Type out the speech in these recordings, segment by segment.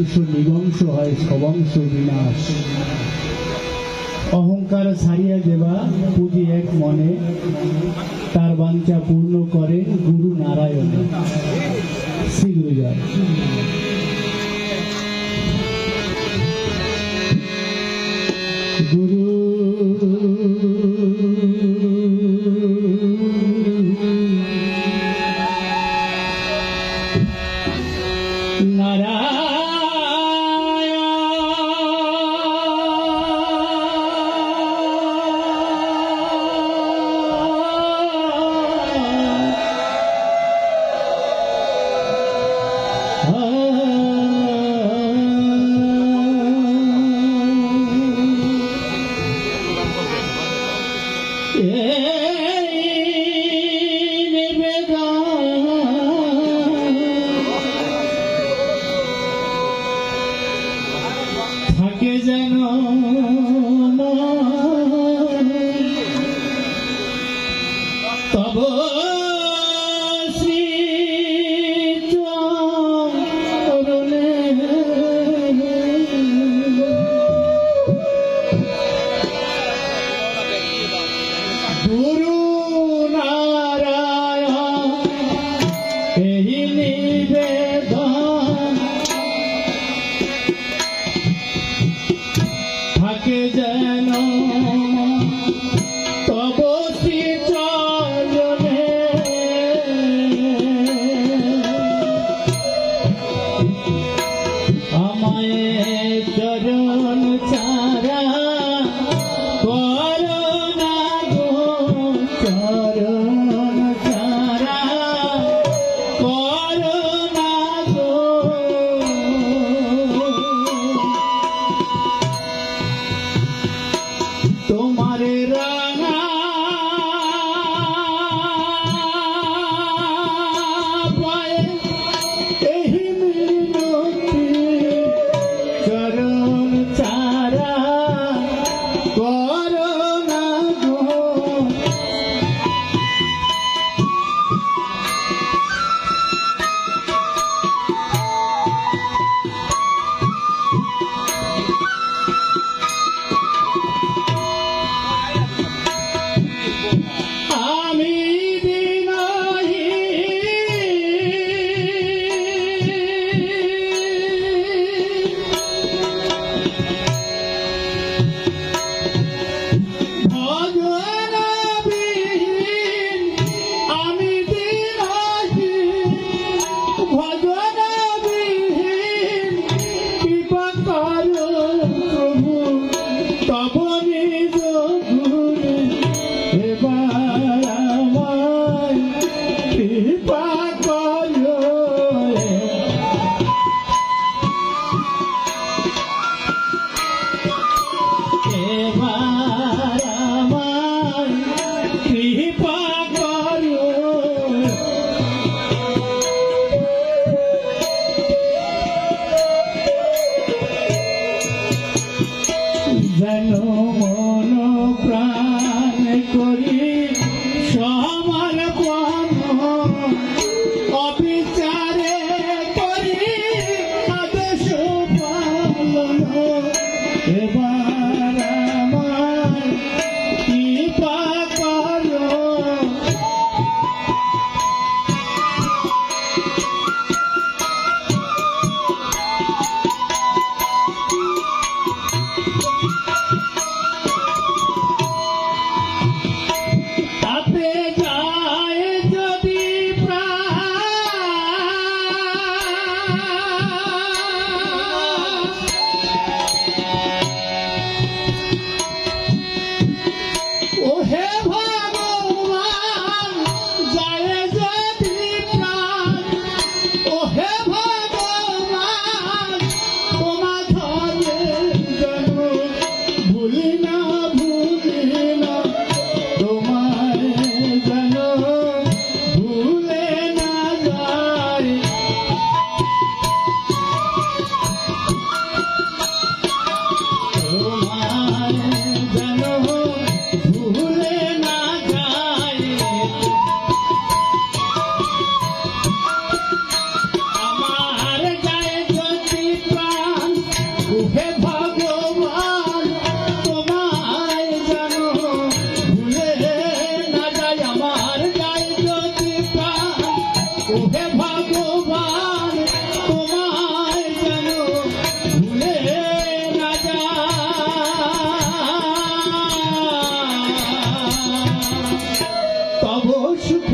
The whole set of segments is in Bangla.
নৃশংস নিবংশ হয় সবংশ বিনাশ অহংকার ছাড়িয়া দেবা পুঁজি এক মনে, তার বাঞ্ছা পূর্ণ করেন গুরু নারায়ণ। শ্রী কে যেন তব দূর should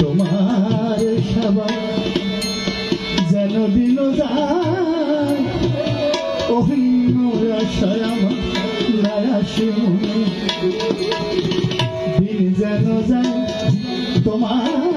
তোমার সেবা যেন দিন যায়। অভিন্ন দিন যেন যায় তোমার